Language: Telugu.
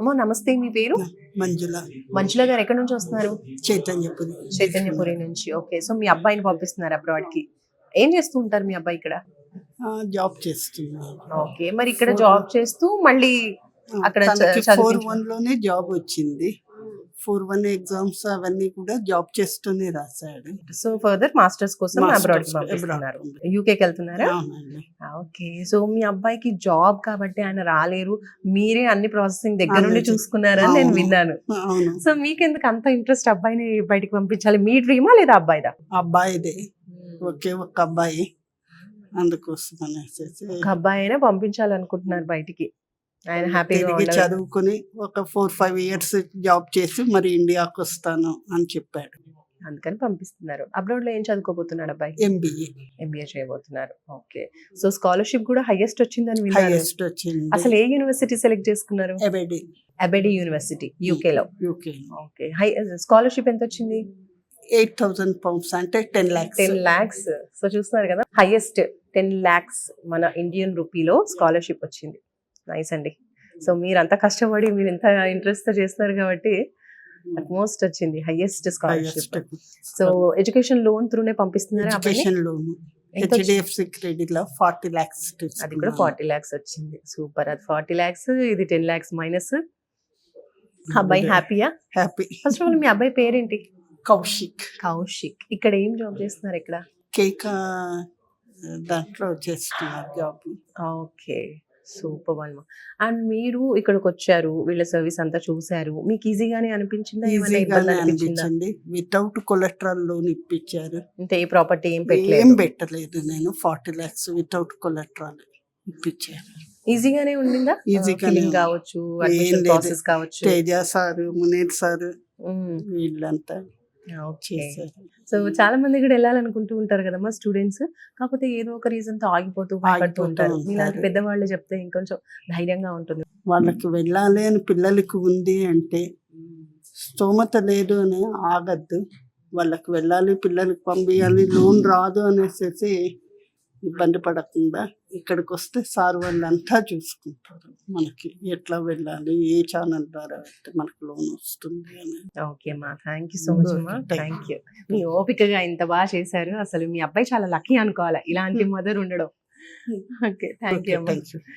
అమ్మో నమస్తే మీ పేరు? మంజుల. మంజుల గారు ఎక్కడి నుంచి వస్తున్నారు? చైతన్యపురి. చైతన్యపురి నుంచి. ఓకే సో మీ అబ్బాయిని పంపిస్తున్నారు అబ్రాడ్కి. ఏం చేస్తూ ఉంటారు మీ అబ్బాయి ఇక్కడ? జాబ్ చేస్తున్నాను ఓకే మరి ఇక్కడ జాబ్ చేస్తూ మళ్ళీ అక్కడ ఫోర్ వన్లోనే జాబ్ వచ్చింది. ఫోర్ వన్ ఎగ్జామ్స్ అవన్నీ కూడా జాబ్ చేస్తూనే రాశాడు. సో ఫర్దర్ మాస్టర్స్ కోసం అబ్రాడ్కి abroad. పంపిస్తున్నారు. యూకేకి వెళ్తున్నారా? ఓకే. సో మీ అబ్బాయికి జాబ్ కాబట్టి ఆయన రాలేరు. మీరే అన్ని ప్రాసెసింగ్ దగ్గర నుండి. చూసుకున్నారని నేను. విన్నాను. సో మీకెందుకు అంత ఇంట్రెస్ట్ అబ్బాయిని బయటికి పంపించాలి? మీ డ్రీమా లేదా అబ్బాయిదా? అబ్బాయిదే. ఒకే ఒక్క అబ్బాయి. అందుకోసం అనేసి. ఒక అబ్బాయి అయినా పంపించాలనుకుంటున్నారు బయటికి. ఆయన హ్యాపీగా చదువుకుని ఒక ఫోర్ ఫైవ్ ఇయర్స్ జాబ్ చేసి మరి ఇండియాకి వస్తాను అని చెప్పాడు. అందుకని పంపిస్తున్నారు. అబ్రాడ్లో ఏం చదువుకోబోతున్నాడు అబ్బాయి? ఎంబీఏ. ఎంబీఏ చేయబోతున్నారు. ఓకే. సో స్కాలర్షిప్ కూడా హైయెస్ట్ వచ్చిందని విన్నారు హైయెస్ట్ వచ్చింది. అసలు ఏ యూనివర్సిటీ సెలెక్ట్ చేసుకున్నారు? ఎబడి అబెడి యూనివర్సిటీ యూకే లో యూకే. ఓకే. హై స్కాలర్షిప్ ఎంత వచ్చింది ఎయిట్ థౌసండ్ పౌండ్స్ అంటే ten lakhs. Ten lakhs. So చూస్తున్నారు కదా హైయెస్ట్ టెన్ లాక్స్ మన ఇండియన్ రూపీలో స్కాలర్షిప్ వచ్చింది. నైస్ అండి. సో మీరంతా కష్టపడి మీరు ఇంత ఇంట్రెస్ట్తో చేస్తున్నారు కాబట్టి మోస్ట్ వచ్చింది. Highest scholarship so education loan త్రూనే పంపిస్తున్నారా? Education loan ఎంత వచ్చింది? హెచ్డిఎఫ్సి క్రెడిట్లో ఫార్టీ లాక్స్ అది కూడా ఫార్టీ లాక్స్ వచ్చింది. సూపర్ అది ఫార్టీ లాక్స్ ఇది టెన్ లాక్స్ మైనస్ అబ్బాయి హ్యాపీయా హ్యాపీ ఫస్ట్ ఆఫ్ ఆల్ మీ అబ్బాయి పేరేంటి? కౌశిక్. కౌశిక్. ఇక్కడ ఏం జాబ్ చేస్తున్నారు ఇక్కడ? కేక్ దాంట్లో చేస్తున్నారు job okay super one. And మీరు ఇక్కడికి వచ్చారు వీళ్ళ సర్వీస్ అంతా చూసారు మీకు ఈజీగానే అనిపించిందా? వితౌట్ కొలెట్రల్ లోన్ ఇప్పించారు అంటే ఏ ప్రాపర్టీ ఏం ఏం పెట్టలేదు పెట్టలేదు నేను. ఫార్టీ లాక్స్ వితౌట్ కొలెట్రల్ ఇప్పించారు. ఈజీగానే ఉండిందా? ఈజీగానే. కావచ్చు. ప్రాసెస్ కావచ్చు. Teja sir Munir sir. వీళ్ళంతా సో చాలా మంది కూడా వెళ్ళాలనుకుంటూ ఉంటారు కదమ్మా స్టూడెంట్స్. కాకపోతే ఏదో ఒక రీజన్తో ఆగిపోతూ భయపడుతూ ఉంటారు. ఉంటారు. మీలాంటి పెద్దవాళ్ళు చెప్తే ఇంకొంచెం ధైర్యంగా ఉంటుంది. వాళ్ళకి వెళ్ళాలి అని పిల్లలకి ఉంది అంటే స్తోమత లేదు అని ఆగద్దు. వాళ్ళకి వెళ్ళాలి పిల్లలకి పంపించాలి లోన్ రాదు అనేసి ఇబ్బంది పడకుండా ఇక్కడికి వస్తే సార్ వాళ్ళంతా చూసుకుంటారు. మనకి ఎట్లా వెళ్ళాలి ఏ ఛానల్ ద్వారా వెళ్తే మనకు లోన్ వస్తుంది అని. ఓకే అమ్మా థ్యాంక్ యూ సో మచ్ అమ్మా. థ్యాంక్ యూ మీ ఓపికగా ఇంత బాగా చేశారు. అసలు మీ అబ్బాయి చాలా లక్కీ అనుకోవాలి ఇలాంటి మదర్ ఉండడం. Okay thank you